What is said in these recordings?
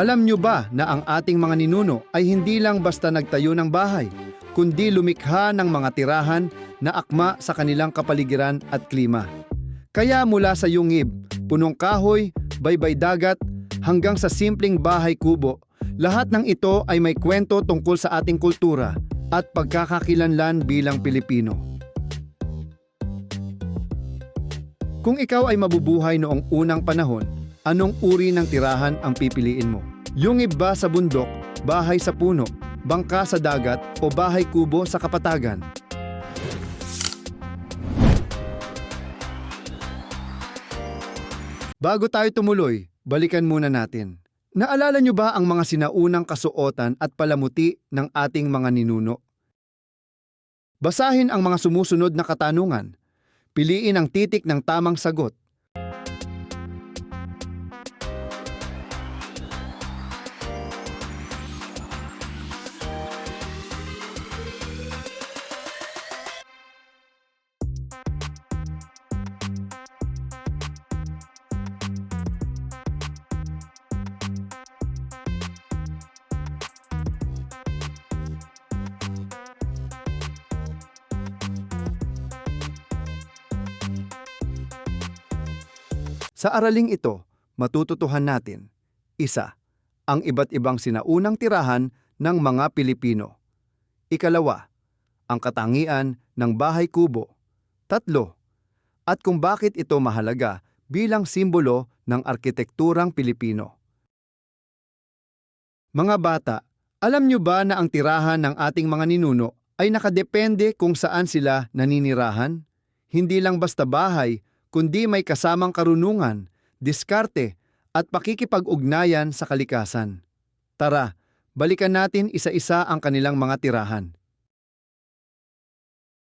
Alam nyo ba na ang ating mga ninuno ay hindi lang basta nagtayo ng bahay, kundi lumikha ng mga tirahan na akma sa kanilang kapaligiran at klima. Kaya mula sa yungib, punong kahoy, baybay dagat, hanggang sa simpleng bahay kubo, lahat ng ito ay may kwento tungkol sa ating kultura at pagkakakilanlan bilang Pilipino. Kung ikaw ay mabubuhay noong unang panahon, anong uri ng tirahan ang pipiliin mo? Yung iba sa bundok, bahay sa puno, bangka sa dagat o bahay kubo sa kapatagan? Bago tayo tumuloy, balikan muna natin. Naalala nyo ba ang mga sinaunang kasuotan at palamuti ng ating mga ninuno? Basahin ang mga sumusunod na katanungan. Piliin ang titik ng tamang sagot. Sa araling ito, matututuhan natin, isa, ang iba't ibang sinaunang tirahan ng mga Pilipino. Ikalawa, ang katangian ng bahay kubo. Tatlo, at kung bakit ito mahalaga bilang simbolo ng arkitekturang Pilipino. Mga bata, alam nyo ba na ang tirahan ng ating mga ninuno ay nakadepende kung saan sila naninirahan? Hindi lang basta bahay, kundi may kasamang karunungan, diskarte, at pakikipag-ugnayan sa kalikasan. Tara, balikan natin isa-isa ang kanilang mga tirahan.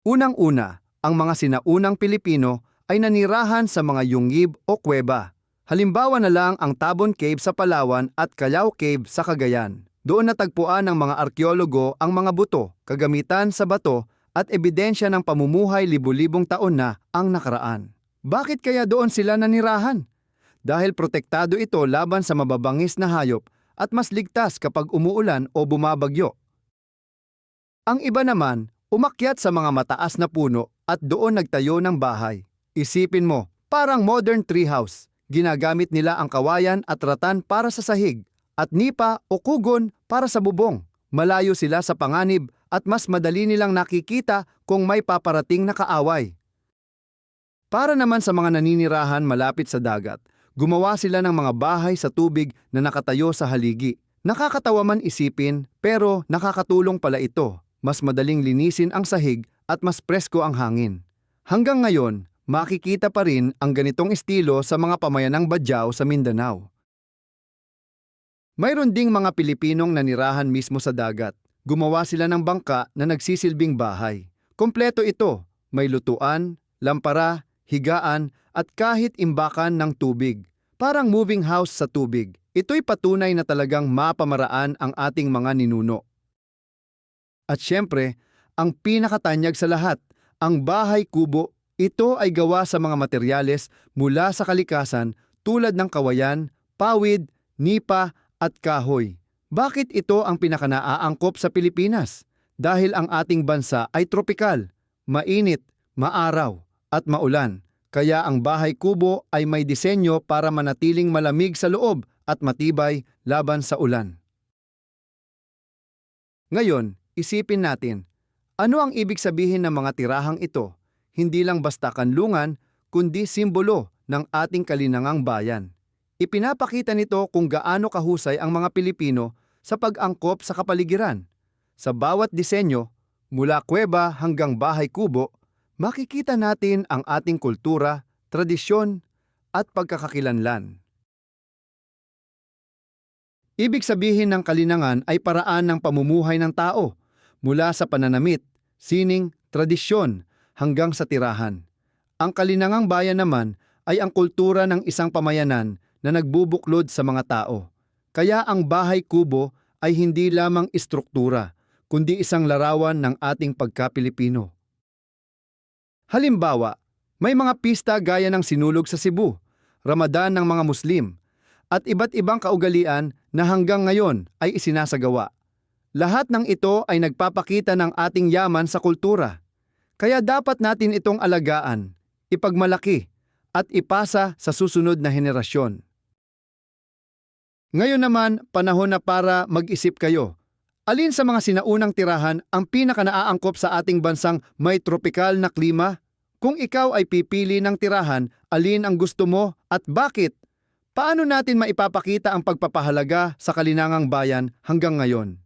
Unang-una, ang mga sinaunang Pilipino ay nanirahan sa mga yungib o kuweba. Halimbawa na lang ang Tabon Cave sa Palawan at Calao Cave sa Cagayan. Doon natagpuan ng mga arkeologo ang mga buto, kagamitan sa bato at ebidensya ng pamumuhay libu-libong taon na ang nakaraan. Bakit kaya doon sila nanirahan? Dahil protektado ito laban sa mababangis na hayop at mas ligtas kapag umuulan o bumabagyo. Ang iba naman, umakyat sa mga mataas na puno at doon nagtayo ng bahay. Isipin mo, parang modern treehouse. Ginagamit nila ang kawayan at ratan para sa sahig at nipa o kugon para sa bubong. Malayo sila sa panganib at mas madali nilang nakikita kung may paparating na kaaway. Para naman sa mga naninirahan malapit sa dagat, gumawa sila ng mga bahay sa tubig na nakatayo sa haligi. Nakakatawa man isipin, pero nakakatulong pala ito. Mas madaling linisin ang sahig at mas presko ang hangin. Hanggang ngayon, makikita pa rin ang ganitong estilo sa mga pamayanang Badyaw sa Mindanao. Mayroon ding mga Pilipinong nanirahan mismo sa dagat. Gumawa sila ng bangka na nagsisilbing bahay. Kompleto ito, may lutuan, lampara, higaan at kahit imbakan ng tubig. Parang moving house sa tubig. Ito'y patunay na talagang mapamaraan ang ating mga ninuno. At syempre, ang pinakatanyag sa lahat, ang bahay kubo, ito ay gawa sa mga materyales mula sa kalikasan tulad ng kawayan, pawid, nipa at kahoy. Bakit ito ang pinakanaaangkop sa Pilipinas? Dahil ang ating bansa ay tropikal, mainit, maaraw at maulan. Kaya ang bahay kubo ay may disenyo para manatiling malamig sa loob at matibay laban sa ulan. Ngayon, isipin natin, ano ang ibig sabihin ng mga tirahang ito? Hindi lang basta kanlungan, kundi simbolo ng ating kalinangang bayan. Ipinapakita nito kung gaano kahusay ang mga Pilipino sa pag-angkop sa kapaligiran. Sa bawat disenyo, mula kuweba hanggang bahay kubo, makikita natin ang ating kultura, tradisyon, at pagkakakilanlan. Ibig sabihin ng kalinangan ay paraan ng pamumuhay ng tao, mula sa pananamit, sining, tradisyon, hanggang sa tirahan. Ang kalinangang bayan naman ay ang kultura ng isang pamayanan na nagbubuklod sa mga tao. Kaya ang bahay kubo ay hindi lamang istruktura, kundi isang larawan ng ating pagka-Pilipino. Halimbawa, may mga pista gaya ng sinulog sa Cebu, Ramadan ng mga Muslim, at iba't ibang kaugalian na hanggang ngayon ay isinasagawa. Lahat ng ito ay nagpapakita ng ating yaman sa kultura. Kaya dapat natin itong alagaan, ipagmalaki, at ipasa sa susunod na henerasyon. Ngayon naman, panahon na para mag-isip kayo. Alin sa mga sinaunang tirahan ang pinaka naaangkop sa ating bansang may tropikal na klima? Kung ikaw ay pipili ng tirahan, alin ang gusto mo at bakit? Paano natin maipapakita ang pagpapahalaga sa kalinangang bayan hanggang ngayon?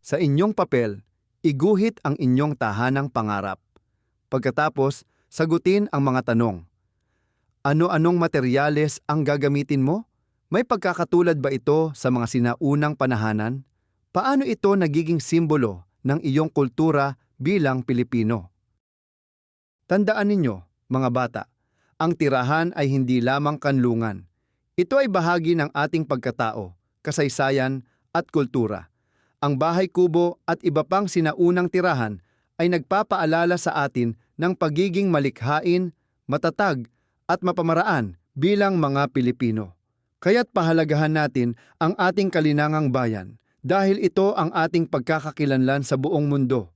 Sa inyong papel, iguhit ang inyong tahanang pangarap. Pagkatapos, sagutin ang mga tanong. Ano-anong materyales ang gagamitin mo? May pagkakatulad ba ito sa mga sinaunang panahanan? Paano ito nagiging simbolo ng iyong kultura bilang Pilipino? Tandaan ninyo, mga bata, ang tirahan ay hindi lamang kanlungan. Ito ay bahagi ng ating pagkatao, kasaysayan at kultura. Ang bahay kubo at iba pang sinaunang tirahan ay nagpapaalala sa atin ng pagiging malikhain, matatag at mapamaraan bilang mga Pilipino. Kaya't pahalagahan natin ang ating kalinangang bayan dahil ito ang ating pagkakakilanlan sa buong mundo.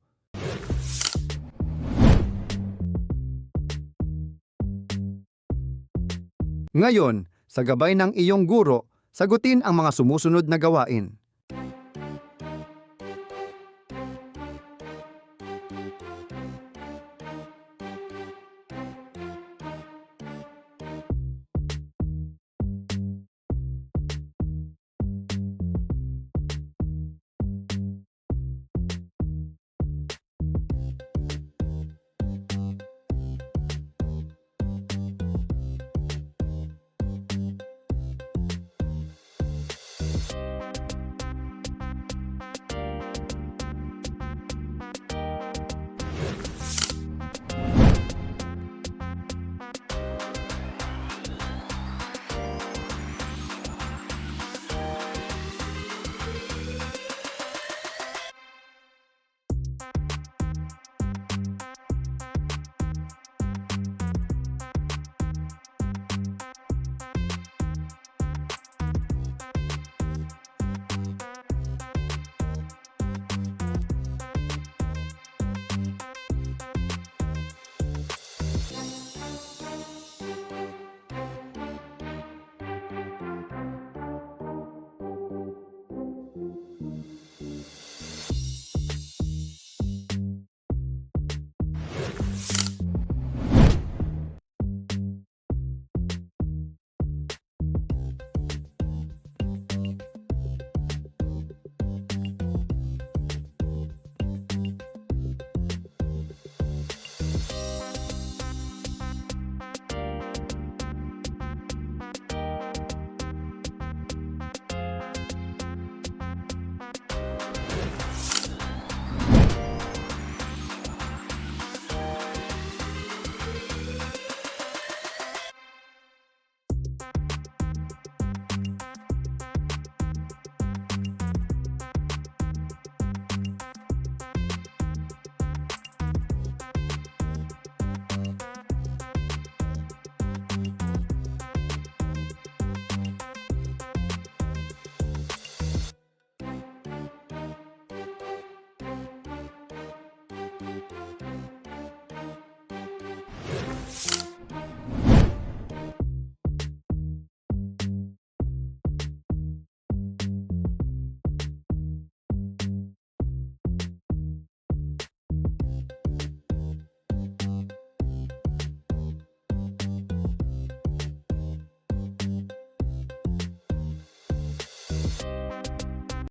Ngayon, sa gabay ng iyong guro, sagutin ang mga sumusunod na gawain.